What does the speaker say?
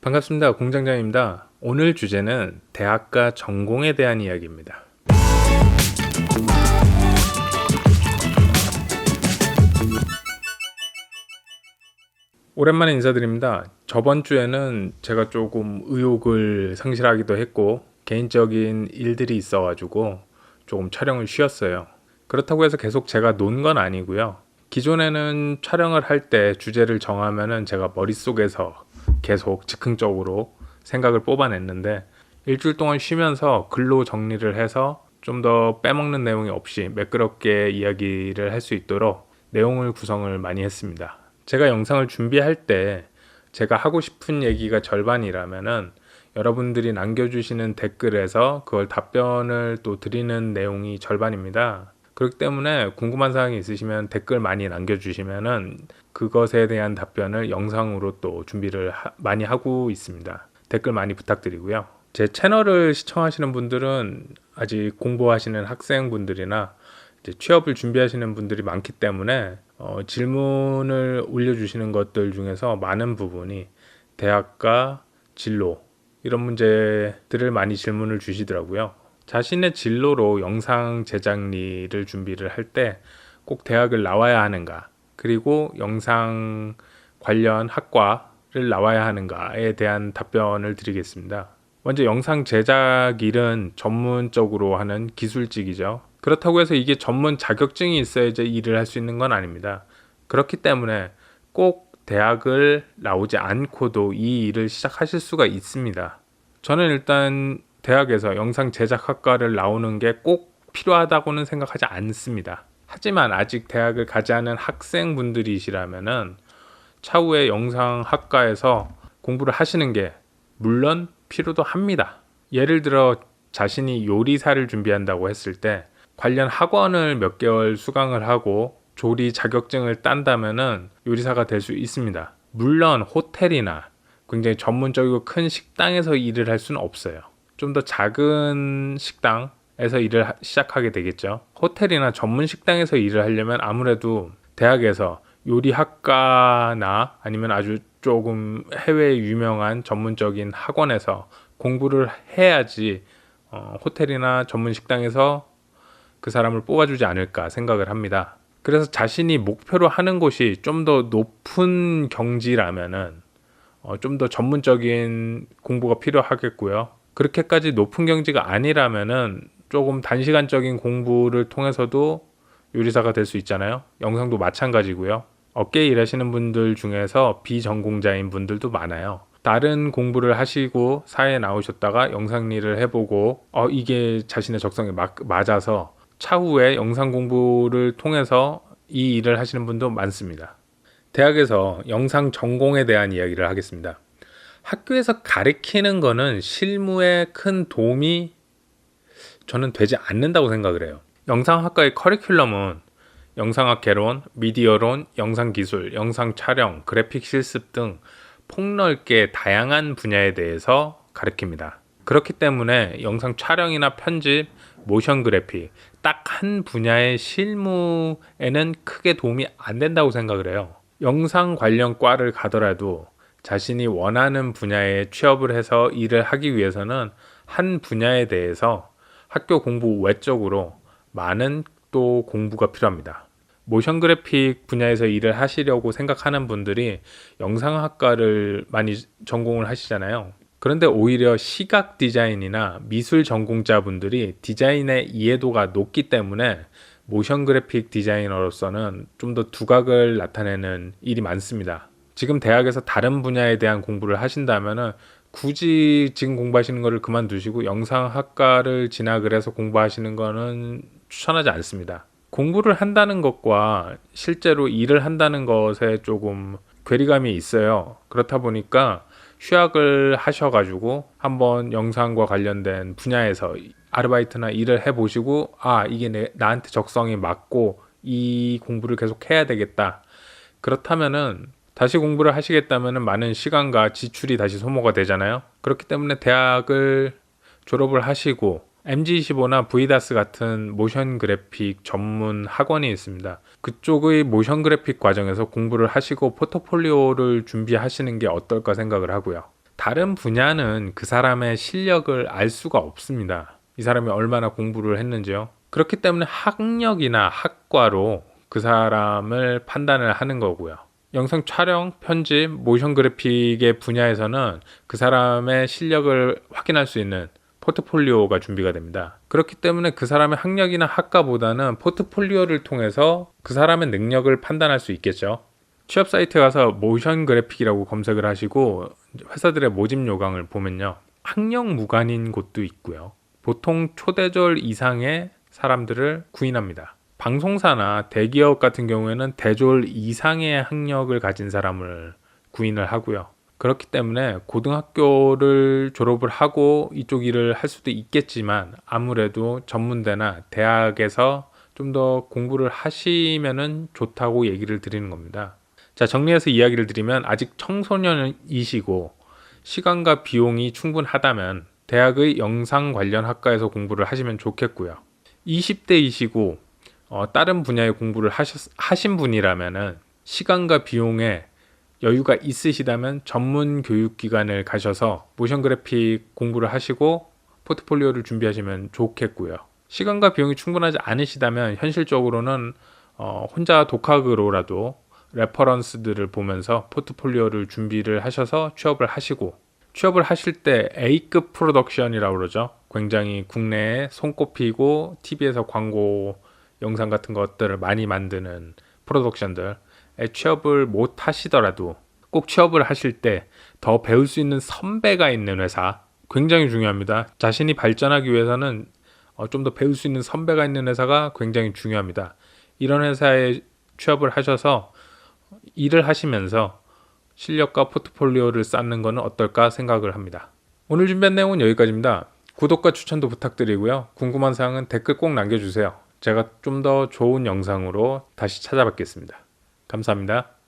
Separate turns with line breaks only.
반갑습니다. 공장장입니다. 오늘 주제는 대학가 전공에 대한 이야기입니다. 오랜만에 인사드립니다. 저번 주에는 제가 조금 의욕을 상실하기도 했고 개인적인 일들이 있어가지고 조금 촬영을 쉬었어요. 그렇다고 해서 계속 제가 논 건 아니고요. 기존에는 촬영을 할 때 주제를 정하면은 제가 머릿속에서 계속 즉흥적으로 생각을 뽑아냈는데 일주일 동안 쉬면서 글로 정리를 해서 좀 더 빼먹는 내용이 없이 매끄럽게 이야기를 할 수 있도록 내용을 구성을 많이 했습니다. 제가 영상을 준비할 때 제가 하고 싶은 얘기가 절반이라면은 여러분들이 남겨주시는 댓글에서 그걸 답변을 또 드리는 내용이 절반입니다. 그렇기 때문에 궁금한 사항이 있으시면 댓글 많이 남겨주시면은 그것에 대한 답변을 영상으로 또 준비를 하- 많이 하고 있습니다. 댓글 많이 부탁드리고요. 제 채널을 시청하시는 분들은 아직 공부하시는 학생분들이나 취업을 준비하시는 분들이 많기 때문에 어, 질문을 올려주시는 것들 중에서 많은 부분이 대학과 진로 이런 문제들을 많이 질문을 주시더라고요. 자신의 진로로 영상 제작리를 준비를 할 때 꼭 대학을 나와야 하는가, 그리고 영상 관련 학과를 나와야 하는가에 대한 답변을 드리겠습니다. 먼저 영상 제작 일은 전문적으로 하는 기술직이죠. 그렇다고 해서 이게 전문 자격증이 있어야지 일을 할 수 있는 건 아닙니다. 그렇기 때문에 꼭 대학을 나오지 않고도 이 일을 시작하실 수가 있습니다. 저는 일단 대학에서 영상 제작학과를 나오는 게 꼭 필요하다고는 생각하지 않습니다. 하지만 아직 대학을 가지 않은 학생분들이시라면은 차후에 영상학과에서 공부를 하시는 게 물론 필요도 합니다. 예를 들어 자신이 요리사를 준비한다고 했을 때 관련 학원을 몇 개월 수강을 하고 조리 자격증을 딴다면은 요리사가 될 수 있습니다. 물론 호텔이나 굉장히 전문적이고 큰 식당에서 일을 할 수는 없어요. 좀 더 작은 식당에서 일을 하- 시작하게 되겠죠. 호텔이나 전문 식당에서 일을 하려면 아무래도 대학에서 요리학과나 아니면 아주 조금 해외 유명한 전문적인 학원에서 공부를 해야지 어, 호텔이나 전문 식당에서 그 사람을 뽑아주지 않을까 생각을 합니다. 그래서 자신이 목표로 하는 곳이 좀 더 높은 경지라면은 어, 좀 더 전문적인 공부가 필요하겠고요. 그렇게까지 높은 경지가 아니라면은 조금 단시간적인 공부를 통해서도 요리사가 될 수 있잖아요. 영상도 마찬가지고요. 업계에 일하시는 분들 중에서 비전공자인 분들도 많아요. 다른 공부를 하시고 사회에 나오셨다가 영상 일을 해보고 어 이게 자신의 적성에 막, 맞아서 차후에 영상 공부를 통해서 이 일을 하시는 분도 많습니다. 대학에서 영상 전공에 대한 이야기를 하겠습니다. 학교에서 가르치는 거는 실무에 큰 도움이 저는 되지 않는다고 생각을 해요. 영상학과의 커리큘럼은 영상학 개론, 미디어론, 영상 기술, 영상 촬영, 그래픽 실습 등 폭넓게 다양한 분야에 대해서 가르칩니다. 그렇기 때문에 영상 촬영이나 편집, 모션 그래픽 딱 한 분야의 실무에는 크게 도움이 안 된다고 생각을 해요. 영상 관련 과를 가더라도 자신이 원하는 분야에 취업을 해서 일을 하기 위해서는 한 분야에 대해서 학교 공부 외적으로 많은 또 공부가 필요합니다. 모션 그래픽 분야에서 일을 하시려고 생각하는 분들이 영상학과를 많이 전공을 하시잖아요. 그런데 오히려 시각 디자인이나 미술 전공자분들이 디자인의 이해도가 높기 때문에 모션 그래픽 디자이너로서는 좀 더 두각을 나타내는 일이 많습니다. 지금 대학에서 다른 분야에 대한 공부를 하신다면은 굳이 지금 공부하시는 거를 그만두시고 영상학과를 진학을 해서 공부하시는 거는 추천하지 않습니다. 공부를 한다는 것과 실제로 일을 한다는 것에 조금 괴리감이 있어요. 그렇다 보니까 휴학을 하셔가지고 한번 영상과 관련된 분야에서 아르바이트나 일을 해보시고 아 이게 내, 나한테 적성이 맞고 이 공부를 계속 해야 되겠다. 그렇다면은 다시 공부를 하시겠다면은 많은 시간과 지출이 다시 소모가 되잖아요. 그렇기 때문에 대학을 졸업을 하시고 MG25나 V다스 같은 모션 그래픽 전문 학원이 있습니다. 그쪽의 모션 그래픽 과정에서 공부를 하시고 포트폴리오를 준비하시는 게 어떨까 생각을 하고요. 다른 분야는 그 사람의 실력을 알 수가 없습니다. 이 사람이 얼마나 공부를 했는지요. 그렇기 때문에 학력이나 학과로 그 사람을 판단을 하는 거고요. 영상 촬영, 편집, 모션 그래픽의 분야에서는 그 사람의 실력을 확인할 수 있는 포트폴리오가 준비가 됩니다. 그렇기 때문에 그 사람의 학력이나 학과보다는 포트폴리오를 통해서 그 사람의 능력을 판단할 수 있겠죠. 취업 사이트에 가서 모션 그래픽이라고 검색을 하시고 회사들의 모집 요강을 보면요. 학력 무관인 곳도 있고요. 보통 초대졸 이상의 사람들을 구인합니다. 방송사나 대기업 같은 경우에는 대졸 이상의 학력을 가진 사람을 구인을 하고요. 그렇기 때문에 고등학교를 졸업을 하고 이쪽 일을 할 수도 있겠지만 아무래도 전문대나 대학에서 좀 더 공부를 하시면은 좋다고 얘기를 드리는 겁니다. 자, 정리해서 이야기를 드리면 아직 청소년이시고 시간과 비용이 충분하다면 대학의 영상 관련 학과에서 공부를 하시면 좋겠고요. 20대이시고 어, 다른 분야의 공부를 하셨, 하신 분이라면은 시간과 비용에 여유가 있으시다면 전문 교육 기관을 가셔서 모션 그래픽 공부를 하시고 포트폴리오를 준비하시면 좋겠고요. 시간과 비용이 충분하지 않으시다면 현실적으로는 어, 혼자 독학으로라도 레퍼런스들을 보면서 포트폴리오를 준비를 하셔서 취업을 하시고 취업을 하실 때 A급 프로덕션이라고 그러죠. 굉장히 국내에 손꼽히고 TV에서 광고 영상 같은 것들을 많이 만드는 프로덕션들에 취업을 못 하시더라도 꼭 취업을 하실 때 더 배울 수 있는 선배가 있는 회사 굉장히 중요합니다. 자신이 발전하기 위해서는 어, 좀더 배울 수 있는 선배가 있는 회사가 굉장히 중요합니다. 이런 회사에 취업을 하셔서 일을 하시면서 실력과 포트폴리오를 쌓는 것은 어떨까 생각을 합니다. 오늘 준비한 내용은 여기까지입니다. 구독과 추천도 부탁드리고요. 궁금한 사항은 댓글 꼭 남겨주세요. 제가 좀 더 좋은 영상으로 다시 찾아뵙겠습니다. 감사합니다.